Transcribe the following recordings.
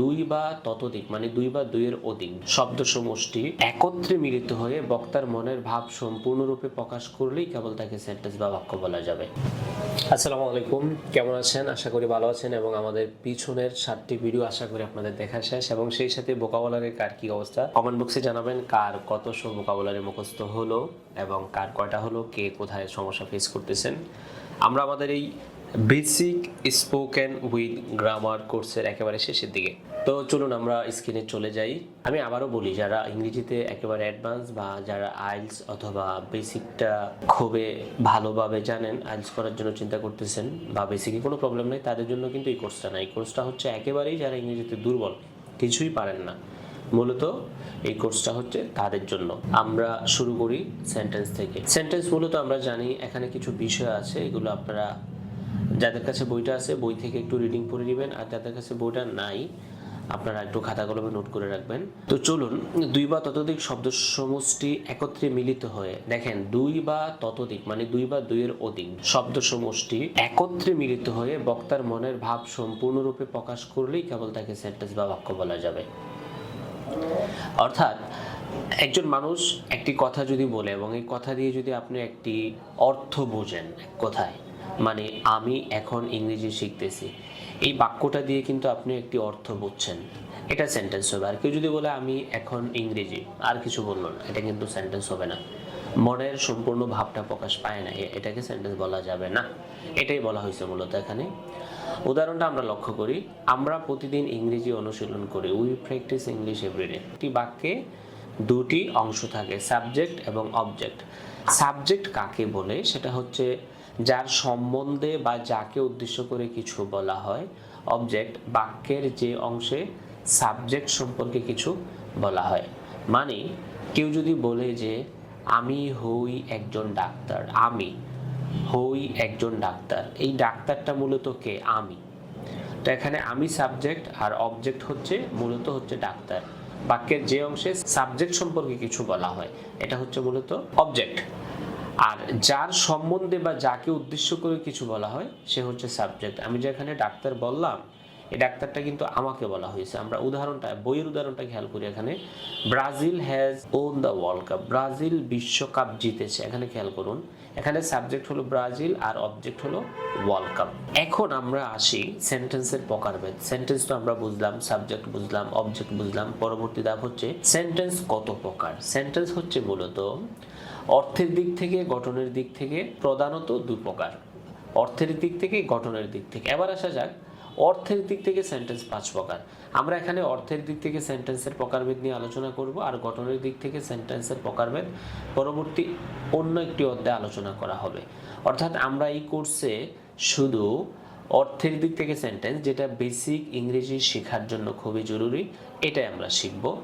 দুই বা ততোধিক মানে দুই বা দুইয়ের অধিক শব্দ সমষ্টি একত্রে মিলিত হয়ে বক্তার মনের ভাব সম্পূর্ণরূপে প্রকাশ করলেই কেবল তাকে সেন্টেন্স বা বাক্য বলা যাবে। আসসালামু আলাইকুম, কেমন আছেন? আশা করি ভালো আছেন এবং আমাদের পিছনের সাতটি ভিডিও আশা করি আপনাদের দেখা শেষ এবং সেই সাথে বোকাবলারের কার কি অবস্থা? কমেন্ট বক্সে জানাবেন কার কত শো বোকাবলারে মুখস্থ হলো এবং কার কয়টা হলো, কে কোথায় সমস্যা ফেস করতেছেন। আমরা আমাদের এই বেসিক স্পোকেন উইথ গ্রামার কোর্সের একেবারে শেষের দিকে। তো চলুন আমরা স্ক্রিনে চলে যাই। আমি আবারও বলি, যারা ইংরেজিতে একেবারে অ্যাডভান্স বা যারা আইলস অথবা বেসিকটা খুবই ভালোভাবে জানেন আইলস করার জন্য চিন্তা করতেছেন বা বেসিকে কোনো প্রবলেম নেই, তাদের জন্য কিন্তু এই কোর্সটা না। এই কোর্সটা হচ্ছে একেবারেই যারা ইংরেজিতে দুর্বল, কিছুই পারেন না। মূলত এই কোর্সটা হচ্ছে তাদের জন্য। আমরা শুরু করি সেন্টেন্স থেকে। সেন্টেন্স মূলত আমরা জানি, এখানে কিছু বিষয় আছে, এগুলো আপনারা যাদের কাছে বইটা আছে, বই থেকে একটু রিডিং পড়ে নেবেন, আর যাদের কাছে বইটা নাই, আপনারা একটু খাতা কলমে নোট করে রাখবেন। তো চলুন, দুই বা ততোধিক শব্দ সমষ্টি একত্রে মিলিত হয়ে, দেখেন, দুই বা ততোধিক মানে দুই বা দুইয়ের অধিক শব্দ সমষ্টি একত্রে মিলিত হয়ে বক্তার মনের ভাব সম্পূর্ণরূপে প্রকাশ করলেই কেবল তাকে সেন্টেন্স বা বাক্য বলা যাবে। অর্থাৎ, একজন মানুষ একটি কথা যদি বলে, এবং এই কথা দিয়ে যদি আপনি একটি অর্থ বোঝেন এক কথায় মানে আমি এখন ইংরেজি শিখতেছি। এই বাক্যটা দিয়ে কিন্তু আপনি একটি অর্থ বুঝছেন। এটা সেন্টেন্স হবে। আর কেউ যদি বলে, আমি এখন ইংরেজি, আর কিছু বলল না। এটা কিন্তু সেন্টেন্স হবে না। মনের সম্পূর্ণ ভাবটা প্রকাশ পায় না। এটাকে সেন্টেন্স বলা যাবে না। এটাই বলা হয়েছে মূলত এখানে। উদাহরণটা আমরা লক্ষ্য করি। আমরা প্রতিদিন ইংরেজি অনুশীলন করি। উই প্র্যাকটিস ইংলিশ এভরিডে একটি বাক্যে দুটি অংশ থাকে সাবজেক্ট এবং অবজেক্ট সাবজেক্ট কাকে বলে? সেটা হচ্ছে যার সম্বন্ধে বা যাকে উদ্দেশ্য করে কিছু বলা হয় অবজেক্ট বাক্যের যে অংশে সাবজেক্ট সম্পর্কে কিছু বলা হয়। মানে কেউ যদি বলে যে, আমি হই একজন ডাক্তার, আমি হই একজন ডাক্তার এই ডাক্তারটা মূলত কে? আমি। তো এখানে আমি সাবজেক্ট আর অবজেক্ট হচ্ছে, মূলত হচ্ছে ডাক্তার। বাক্যের যে অংশে সাবজেক্ট সম্পর্কে কিছু বলা হয়, এটা হচ্ছে মূলত অবজেক্ট আর যার সম্বন্ধে বা যাকে উদ্দেশ্য করে কিছু বলা হয়, সে হচ্ছে সাবজেক্ট আমি যেখানে ডাক্তার বললাম, এই ডাক্তারটা কিন্তু আমাকে বলা হয়েছে। আমরা উদাহরণটা, বইয়ের উদাহরণটা খেয়াল করি এখানে। Brazil has won the World Cup Brazil বিশ্বকাপ জিতেছে। এখানে খেয়াল করুন। এখানে সাবজেক্ট হলো ব্রাজিল আর অবজেক্ট হলো ওয়ার্ল্ড কাপ এখন আমরা আসি সেন্টেন্সের প্রকারভেদ। সেন্টেন্স তো আমরা বুঝলাম সাবজেক্ট বুঝলাম অবজেক্ট বুঝলাম। পরবর্তী ধাপ হচ্ছে সেন্টেন্স কত প্রকার? সেন্টেন্স হচ্ছে মূলত অর্থের দিক থেকে, গঠনের দিক থেকে প্রধানত দুই প্রকার। অর্থের দিক থেকে, গঠনের দিক থেকে। এবার আসা যাক, অর্থের দিক থেকে সেন্টেন্স পাঁচ প্রকার। আমরা এখানে অর্থের দিক থেকে সেন্টেন্সের প্রকারভেদ নিয়ে আলোচনা করব আর গঠনের দিক থেকে সেন্টেন্সের প্রকারভেদ পরবর্তী অন্য একটি অধ্যায়ে আলোচনা করা হবে। অর্থাৎ আমরা এই কোর্সে শুধু অর্থের দিক থেকে সেন্টেন্স যেটা বেসিক ইংরেজি শেখার জন্য খুবই জরুরি, এটাই আমরা শিখব।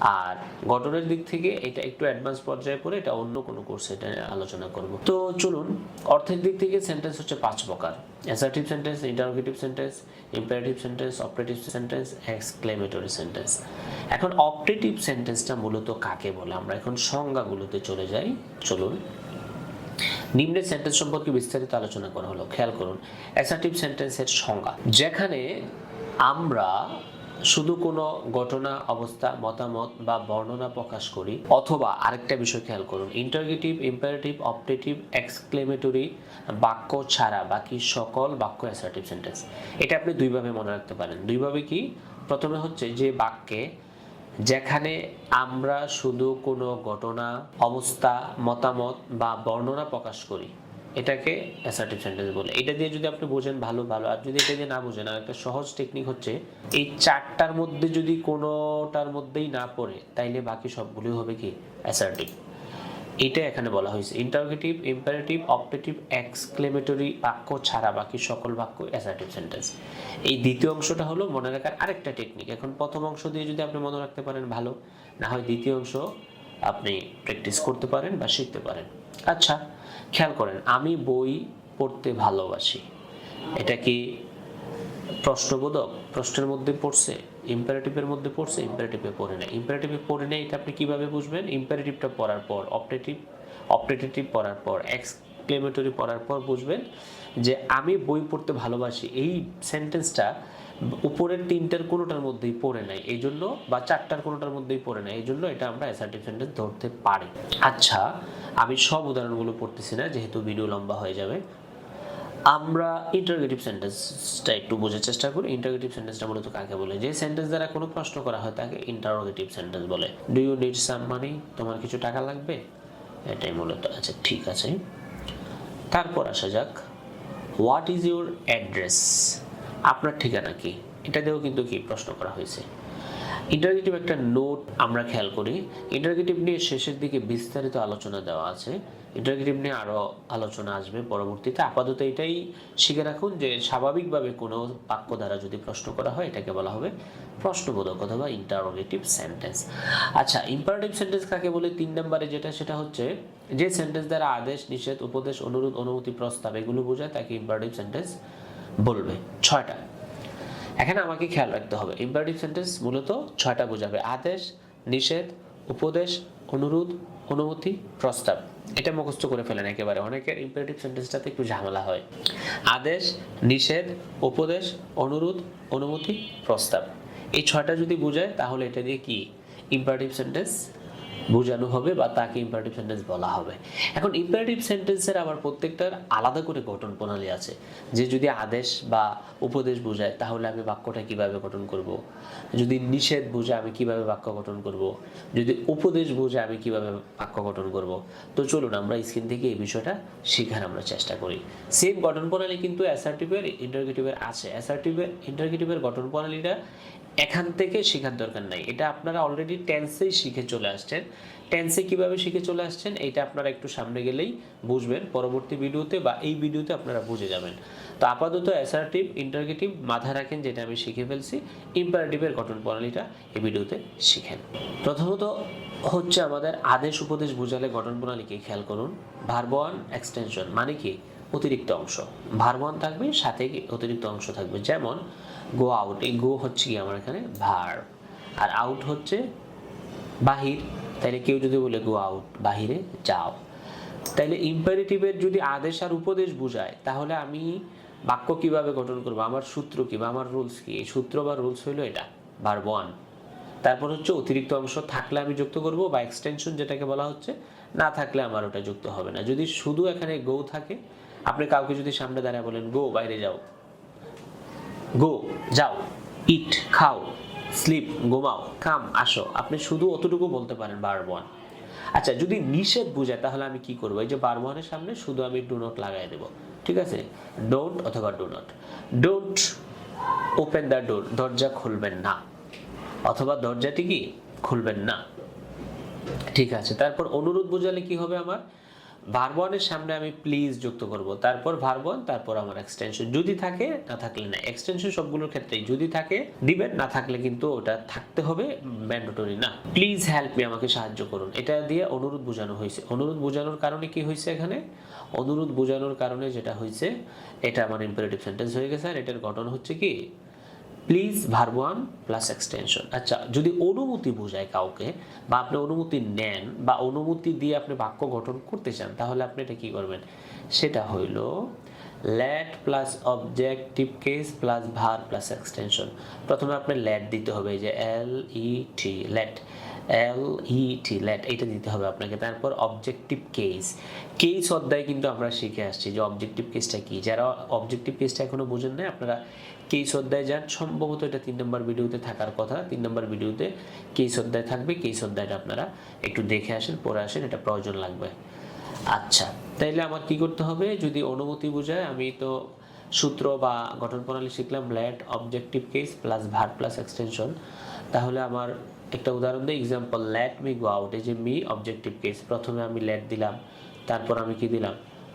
আর গঠনের দিক থেকে এটা একটু অ্যাডভান্স পর্যায়ে পড়ে এটা অন্য কোনো কোর্সে এটা আলোচনা করব। তো চলুন, অর্থের দিক থেকে সেন্টেন্স হচ্ছে পাঁচ প্রকার। Assertive sentence interrogative sentence imperative sentence operative sentence exclamatory sentence এখন অপারেটিভ সেন্টেন্সটা মূলত কাকে বলে? আমরা এখন সংজ্ঞাগুলোতে চলে যাই। চলুন। নিম্নের সেন্টেন্স সম্পর্কে বিস্তারিত আলোচনা করা হলো। খেয়াল করুন অ্যাসার্টিভ সেন্টেন্সের সংজ্ঞা। যেখানে আমরা শুধু কোনো ঘটনা, অবস্থা, মতামত বা বর্ণনা প্রকাশ করি অথবা আরেকটা বিষয় খেয়াল করুন ইন্টারগেটিভ ইম্পারেটিভ অপটেটিভ এক্সক্লেমেটরি বাক্য ছাড়া বাকি সকল বাক্য অ্যাসার্টিভ সেন্টেন্স এটা আপনি দুইভাবে মনে রাখতে পারেন। দুইভাবে কি? প্রথমে হচ্ছে যে বাক্যে যেখানে আমরা শুধু কোনো ঘটনা, অবস্থা, মতামত বা বর্ণনা প্রকাশ করি এটাকে অ্যাসার্টিভ সেন্টেন্স বলে। এটা দিয়ে যদি আপনি বোঝেন ভালো ভালো। আর যদি এটা দিয়ে না বোঝেন, আর একটা সহজ টেকনিক হচ্ছে, এই চারটার মধ্যে যদি কোনোটার মধ্যেই না পড়ে, তাইলে বাকি সবগুলি হবে কি? অ্যাসার্টিভ এটা এখানে বলা হয়েছে। ইন্টারোগেটিভ ইম্পারেটিভ অপটেটিভ এক্সক্লেমেটরি বাক্য ছাড়া বাকি সকল বাক্য অ্যাসার্টিভ সেন্টেন্স এই দ্বিতীয় অংশটা হলো মনে রাখার আরেকটা টেকনিক এখন প্রথম অংশ দিয়ে যদি আপনি মনে রাখতে পারেন ভালো, না হয় দ্বিতীয় অংশ আপনি প্র্যাকটিস করতে পারেন বা শিখতে পারেন। আচ্ছা খেয়াল করেন, আমি বই পড়তে ভালোবাসি। এটা কি প্রশ্নবোধক? প্রশ্নের মধ্যে পড়ছে ইম্পারেটিভের মধ্যে পড়ছে ইম্পারেটিভে পড়ে নেয় ইম্পারেটিভে পড়ে নেয় এটা আপনি কীভাবে বুঝবেন? ইম্পারেটিভটা পড়ার পর অপটেটিভ অপটেটিভ পড়ার পর এক্সক্লেমেটরি পড়ার পর বুঝবেন যে আমি বই পড়তে ভালোবাসি। এই সেন্টেন্সটা উপরের তিনটার কোনোটার মধ্যেই পড়ে নাই। এই জন্য বা চারটার কোনোটার মধ্যেই পড়ে নাই। এই জন্য এটা আমরা অ্যাসার্টিভ সেন্টেন্স ধরতে পারি। আচ্ছা আমি সব উদাহরণগুলো পড়তেছি না, যেহেতু ভিডিও লম্বা হয়ে যাবে। আমরা ইন্টারগেটিভ সেন্টেন্সটা একটু বোঝার চেষ্টা করি। ইন্টারগেটিভ সেন্টেন্সটা মূলত কাকে বলে? যে সেন্টেন্স দ্বারা কোনো প্রশ্ন করা হয় তাকে ইন্টারোগেটিভ সেন্টেন্স বলে। Do you need some money তোমার কিছু টাকা লাগবে? এটাই মূলত। আচ্ছা ঠিক আছে। তারপর আসা যাক। হোয়াট ইজ ইউর অ্যাড্রেস আপনার ঠিকানা কি? এটা দিয়েও কিন্তু কি প্রশ্ন করা হয়েছে। ইন্টারগেটিভ একটা নোট আমরা খেয়াল করি। ইন্টারগেটিভ নিয়ে শেষের দিকে বিস্তারিত আলোচনা দেওয়া আছে। ইন্টারগেটিভ নিয়ে আরও আলোচনা আসবে পরবর্তীতে। আপাতত এটাই শিখে রাখুন যে স্বাভাবিকভাবে কোনো বাক্য দ্বারা যদি প্রশ্ন করা হয়, এটাকে বলা হবে প্রশ্নবোধক অথবা ইন্টারোগেটিভ সেন্টেন্স আচ্ছা ইম্পারেটিভ সেন্টেন্স কাকে বলে? তিন নম্বরে যেটা, সেটা হচ্ছে যে সেন্টেন্স দ্বারা আদেশ, নিষেধ, উপদেশ, অনুরোধ, অনুমতি, প্রস্তাব, এগুলো বোঝায়, তাকে ইম্পারেটিভ সেন্টেন্স বলবে, ছয়টা। এখানে আমাকে খেয়াল রাখতে হবে। ইম্পারেটিভ সেন্টেন্স মূলত ছয়টা বোঝাবে। আদেশ, নিষেধ, উপদেশ, অনুরোধ, অনুমতি, প্রস্তাব। এটা মুখস্থ করে ফেলেন একেবারে। অনেকের ইম্পারেটিভ সেন্টেন্সটাতে একটু ঝামেলা হয়। আদেশ, নিষেধ, উপদেশ, অনুরোধ, অনুমতি, প্রস্তাব। এই ছয়টা যদি বোঝায়, তাহলে এটা দিয়ে কি? ইম্পারেটিভ সেন্টেন্স বোঝানো হবে বা তাকে ইম্পারেটিভ সেন্টেন্স বলা হবে। এখন ইম্পারেটিভ সেন্টেন্সের আবার প্রত্যেকটার আলাদা করে গঠন প্রণালী আছে। যে যদি আদেশ বা উপদেশ বোঝায়, তাহলে আমি বাক্যটা কীভাবে গঠন করব? যদি নিষেধ বোঝায়, আমি কীভাবে বাক্য গঠন করব? যদি উপদেশ বোঝায়, আমি কীভাবে বাক্য গঠন করব? তো চলুন, আমরা স্ক্রিন থেকে এই বিষয়টা শেখার আমরা চেষ্টা করি। সেম গঠন প্রণালী কিন্তু অ্যাসার্টিভের ইন্টারগেটিভের আছে। অ্যাসার্টিভের ইন্টারগেটিভের গঠন প্রণালীটা এখান থেকে শেখার দরকার নাই। এটা আপনারা অলরেডি টেন্সেই শিখে চলে আসছেন। টেন্সে কীভাবে শিখে চলে আসছেন, এটা আপনারা একটু সামনে গেলেই বুঝবেন। পরবর্তী ভিডিওতে বা এই ভিডিওতে আপনারা বুঝে যাবেন। তো আপাতত অ্যাসারটিভ ইন্টারগেটিভ মাথায় রাখেন, যেটা আমি শিখে ফেলছি। ইম্পারেটিভের গঠন প্রণালীটা এই ভিডিওতে শিখেন। প্রথমত হচ্ছে আমাদের আদেশ উপদেশ বোঝালে গঠন প্রণালীকে খেয়াল করুন। ভার্বন এক্সটেনশন মানে কি? অতিরিক্ত অংশ। ভার্বন থাকবে, সাথে অতিরিক্ত অংশ থাকবে? যেমন গো আউট এই গো হচ্ছে কি আমার এখানে? ভার আর আউট হচ্ছে বাহির। তাহলে কেউ যদি বলে গো আউট বাহিরে, যাও। তাহলে ইম্পারেটিভের যদি আদেশ আর উপদেশ বোঝায়, তাহলে আমি বাক্য কীভাবে গঠন করব? আমার সূত্র কি বা আমার রুলস কি? এই সূত্র বা রুলস হইল এটা ভার ওয়ান তারপর হচ্ছে অতিরিক্ত অংশ থাকলে আমি যুক্ত করব বা এক্সটেনশন যেটাকে বলা হচ্ছে, না থাকলে আমার ওটা যুক্ত হবে না। যদি শুধু এখানে গো থাকে আপনি কাউকে যদি সামনে দাঁড়ায় বলেন, গো, বাইরে যাও। গো, যাও, ইট, খাও, স্লিপ, ঘুমাও, কাম, আসো। আপনি শুধু অতটুকু বলতে পারেন বার আচ্ছা যদি নিষেধ বুঝায়, তাহলে আমি কি করব? এই যে বার সামনে শুধু আমি ডু নট লাগাই দেবো, ঠিক আছে? ডোন্ট অথবা do not don't open the door দরজা খুলবেন না। অথবা দরজাটি কি? খুলবেন না। ঠিক আছে, তারপর অনুরোধ বোঝালে কি হবে আমার? ভার্বনের সামনে আমি প্লিজ যুক্ত করব। তারপর ভার্বন তারপর আমার এক্সটেনশন যদি থাকে, না থাকলে না। এক্সটেনশন সবগুলোর ক্ষেত্রেই যদি থাকে, দিবেন। না থাকলে কিন্তু ওটা থাকতে হবে। ম্যান্ডেটরি না। প্লিজ হেল্প মি আমাকে সাহায্য করুন। এটা দিয়ে অনুরোধ বোঝানো হয়েছে। অনুরোধ বোঝানোর কারণে কি হয়েছে এখানে? অনুরোধ বোঝানোর কারণে যেটা হয়েছে, এটা আমার ইম্পারেটিভ সেন্টেন্স হয়ে গেছে। আর এটার গঠন হচ্ছে কি? Please verb one plus extension আচ্ছা যদি অনুমতি বোঝায় কাউকে, বা আপনি অনুমতি নেন, বা অনুমতি দিয়ে আপনি বাক্য গঠন করতে চান, তাহলে আপনি এটা কী করবেন? সেটা হইল let plus objective case plus verb plus extension প্রথমে আপনি ল্যাট দিতে হবে যে এল ই টি ল্যাট এল ই টি এইটা দিতে হবে আপনাকে। তারপর অবজেক্টিভ কেস কেস অধ্যায় কিন্তু আমরা শিখে আসছি যে অবজেক্টিভ কেসটা কি। যারা অবজেক্টিভ কেসটা এখনও বোঝেন না আপনারা কেস অধ্যায় যান। সম্ভবত এটা তিন নম্বর ভিডিওতে থাকার কথা। তিন নম্বর ভিডিওতে কেস অধ্যায় থাকবে। কেস অধ্যায়টা আপনারা একটু দেখে আসেন, পড়ে আসেন, এটা প্রয়োজন লাগবে। আচ্ছা তাইলে আমার কি করতে হবে? যদি অনুমতি বোঝায়, আমি তো সূত্র বা গঠন প্রণালী শিখলাম let objective case plus verb plus extension. তাহলে আমার একটা উদাহরণ দিই example let me go out এই যে মি অবজেক্টিভ কেস প্রথমে আমি ল্যাট দিলাম, তারপর আমি কি দিলাম?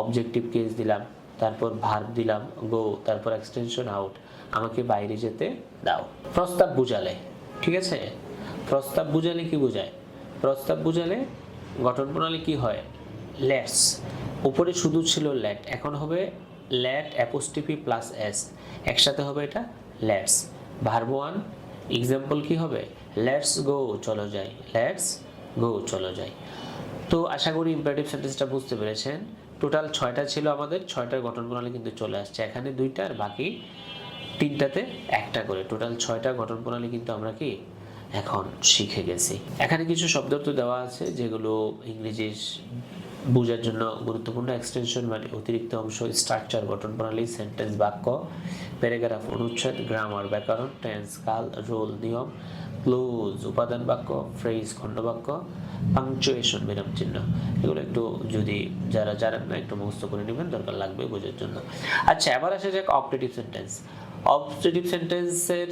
অবজেক্টিভ কেস দিলাম, তারপর ভার্ব দিলাম গো তারপর এক্সটেনশন আউট আমাকে বাইরে যেতে দাও। প্রস্তাব বুঝালে, ঠিক আছে? প্রস্তাব বুঝালে কি বোঝায়? প্রস্তাব বুঝালে গঠন প্রণালী কি হয়? ল্যাটস উপরে শুধু ছিল ল্যাট এখন হবে ল্যাট অ্যাপোস্টিপি প্লাস এস একসাথে হবে এটা ল্যাটস ভার্ব ওয়ান এক্সাম্পল কি হবে? লেটস গো চলো যাই। লেটস গো চলো যাই। তো আশা করি ইম্পারেটিভ সেন্টেন্সটা বুঝতে পেরেছেন। টোটাল ছয়টা ছিল আমাদের, ছয়টার গঠন প্রণালী কিন্তু চলে আসছে। এখানে দুইটা আর বাকি তিনটাতে একটা করে। টোটাল ছয়টা গঠন প্রণালী কিন্তু আমরা কি? এখন শিখে গেছি। এখানে কিছু শব্দ তো দেওয়া আছে যেগুলো ইংরেজি বোঝার জন্য গুরুত্বপূর্ণ এক্সটেনশন মানে অতিরিক্ত অংশ স্ট্রাকচার গঠন প্রণালী সেন্টেন্স বাক্য প্যারাগ্রাফ অনুচ্ছেদ গ্রামার ব্যাকরণ টেন্স কাল রোল নিয়ম ক্লোজ উপাদান বাক্য ফ্রেজ খণ্ডবাক্য পাংচুয়েশন বিরাম চিহ্ন। এগুলো একটু যদি যারা জানেন না, একটু মুখস্থ করে নেবেন, দরকার লাগবে বোঝার জন্য। আচ্ছা এবার আসা যাক অপারেটিভ সেন্টেন্স অপারেটিভ সেন্টেন্সের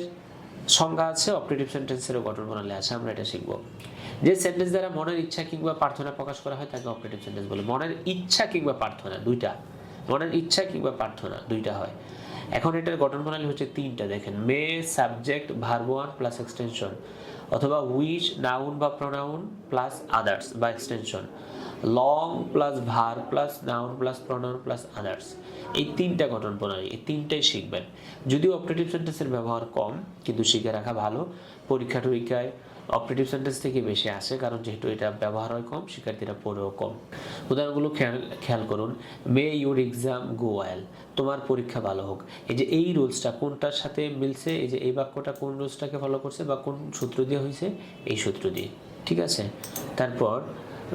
সংজ্ঞা আছে অপারেটিভ সেন্টেন্সেরও গঠন প্রণালী আছে, আমরা এটা শিখব। যে সেন্টেন্স দ্বারা মনের ইচ্ছা কিংবা প্রার্থনা প্রকাশ করা হয়, তাকে অপারেটিভ সেন্টেন্স বলে। মনের ইচ্ছা কিংবা প্রার্থনা, দুইটা। মনের ইচ্ছা কিংবা প্রার্থনা, দুইটা হয়। এখন এটার গঠন প্রণালী হচ্ছে তিনটা, দেখেন। May subject verb one plus extension অথবা উইচ নাউন বা প্রোনাউন প্লাস আদার্স বা extension long plus verb plus noun plus pronoun plus others এই তিনটা গঠন প্রণালী, এই তিনটাই শিখবেন। যদিও অপারেটিভ সেন্টেন্সের ব্যবহার কম, কিন্তু শিখে রাখা ভালো। পরীক্ষা টরীক্ষায় অপারেটিভ সেন্টেন্স থেকে বেশি আসে, কারণ যেহেতু এটা ব্যবহার হয় কম, শিক্ষার্থীরা পড়েও কম। উদাহরণগুলো খেয়াল খেয়াল করুন। May your exam go well তোমার পরীক্ষা ভালো হোক। এই যে এই রুলসটা কোনটার সাথে মিলছে? এই যে এই বাক্যটা কোন রুলসটাকে ফলো করছে বা কোন সূত্র দিয়ে হয়েছে এই সূত্র দিয়ে। ঠিক আছে? তারপর,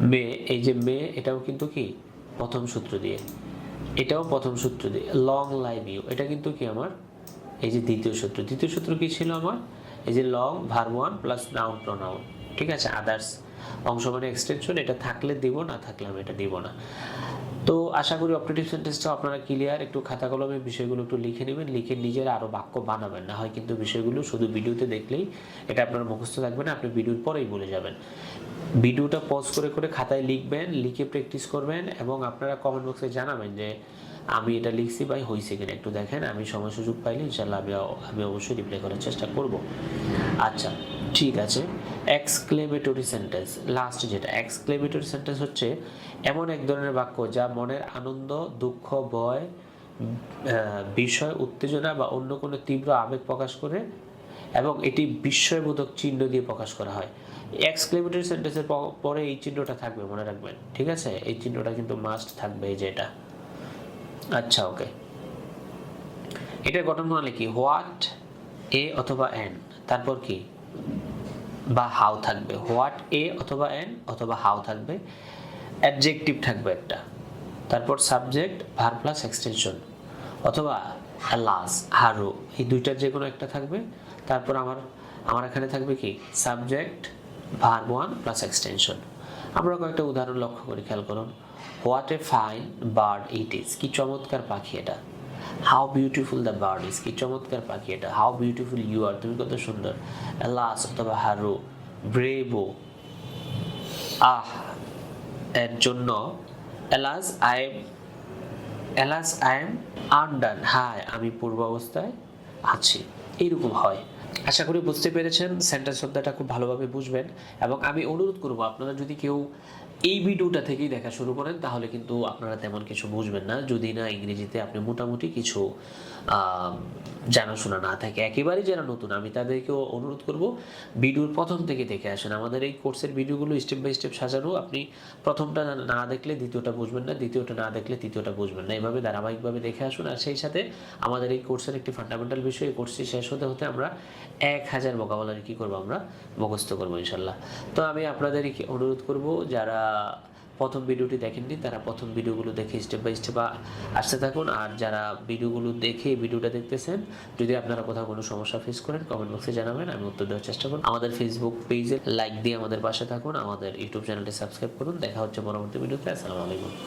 মে, এই যে মে, এটাও কিন্তু কি? প্রথম সূত্র দিয়ে। এটাও প্রথম সূত্র দিয়ে। লং লাইভ ইউ এটা কিন্তু কি আমার? এই যে দ্বিতীয় সূত্র। দ্বিতীয় সূত্র কি ছিল আমার? এই যে long verb one plus noun pronoun ঠিক আছে আদার্স অংশ মানে এক্সটেনশন এটা থাকলে দিব, না থাকলে আমি এটা দিব না। তো আশা করি অপারেটিভ সেন্টেন্সটা আপনারা ক্লিয়ার একটু খাতা কলমে বিষয়গুলো একটু লিখে নেবেন, লিখে নিজের আরও বাক্য বানাবেন। না হয় কিন্তু বিষয়গুলো শুধু ভিডিওতে দেখলেই এটা আপনার মুখস্থ থাকবে না, আপনি ভিডিওর পরেই বলে যাবেন। ভিডিওটা পজ করে করে খাতায় লিখবেন, লিখে প্র্যাকটিস করবেন এবং আপনারা কমেন্ট বক্সে জানাবেন যে আমি এটা লিখছি ভাই হয়েছে কিনা একটু দেখেন, আমি সময় সুযোগ পাইলে ইনশাল্লাহ আমি আমি অবশ্যই রিপ্লাই করার চেষ্টা করব। আচ্ছা ঠিক আছে। এক্সক্লেমেটরি সেন্টেন্স লাস্ট যেটা এক্সক্লেমেটরি সেন্টেন্স হচ্ছে এমন এক ধরনের বাক্য যা মনের আনন্দ, দুঃখ, ভয় বিষয়, উত্তেজনা বা অন্য কোনো তীব্র আবেগ প্রকাশ করে এবং এটি বিস্ময়বোধক চিহ্ন দিয়ে প্রকাশ করা হয়। এক্সক্লেমেটরি সেন্টেন্সের পরে এই চিহ্নটা থাকবে, মনে রাখবেন, ঠিক আছে? এই চিহ্নটা কিন্তু মাস্ট থাকবে এই যে এটা। আচ্ছা ওকে এটার গঠন প্রণালী কি? হোয়াট এ অথবা এন তারপর কি? বা হাউ থাকবে। হোয়াট এ অথবা এন অথবা হাউ থাকবে? অ্যাডজেক্টিভ থাকবে একটা। তারপর সাবজেক্ট ভার প্লাস এক্সটেনশন অথবা লাস হারু এই দুইটার যে কোনো একটা থাকবে। তারপর আমার আমার এখানে থাকবে কি? Subject verb one plus extension আমরা কয়েকটা উদাহরণ লক্ষ্য করি খেয়াল করুন। What a fine bird it is কি চমৎকার পাখি এটা। How beautiful the bird is কি চমৎকার পাখি এটা। হাউ বিউটিফুল ইউ আর তুমি কত সুন্দর। লাস অথবা হারু ব্রেভো আহ, এর জন্য alas I am alas I am under হ্যাঁ আমি পূর্ব অবস্থায় আছি। এইরকম হয়। আশা করি বুঝতে পেরেছেন, সেন্টার শব্দটা খুব ভালোভাবে বুঝবেন। এবং আমি অনুরোধ করব, আপনারা যদি কেউ এই ভিডিওটা থেকেই দেখা শুরু করেন, তাহলে কিন্তু আপনারা তেমন কিছু বুঝবেন না। যদি না, ইংরেজিতে আপনি মোটামুটি কিছু জানাশোনা না থাকে, একেবারেই যারা নতুন। আমি তাদেরকেও অনুরোধ করব, ভিডিওর প্রথম থেকে দেখে আসেন। আমাদের এই কোর্সের ভিডিওগুলো স্টেপ বাই স্টেপ সাজানো। আপনি প্রথমটা না- দেখলে দ্বিতীয়টা বুঝবেন না, দ্বিতীয়টা না দেখলে তৃতীয়টা বুঝবেন না। এভাবে ধারাবাহিকভাবে দেখে আসুন। আর সেই সাথে আমাদের এই কোর্সের একটি ফান্ডামেন্টাল বিষয়, এই কোর্সটি শেষ হতে হতে আমরা এক হাজার মোকাবেলার কী করব আমরা? মুখস্থ করব, ইনশাল্লাহ। তো আমি আপনাদের অনুরোধ করব, যারা প্রথম ভিডিওটি দেখেননি, তারা প্রথম ভিডিওগুলো দেখে স্টেপ বাই স্টেপ আসতে থাকুন। আর যারা ভিডিওগুলো দেখে ভিডিওটা দেখতেছেন, যদি আপনারা কোথাও কোনো সমস্যা ফেস করেন কমেন্ট বক্সে জানাবেন, আমি উত্তর দেওয়ার চেষ্টা করুন আমাদের ফেসবুক পেজে লাইক দিয়ে আমাদের পাশে থাকুন, আমাদের ইউটিউব চ্যানেলটি সাবস্ক্রাইব করুন। দেখা হচ্ছে পরবর্তী ভিডিওতে, আসসালামু আলাইকুম।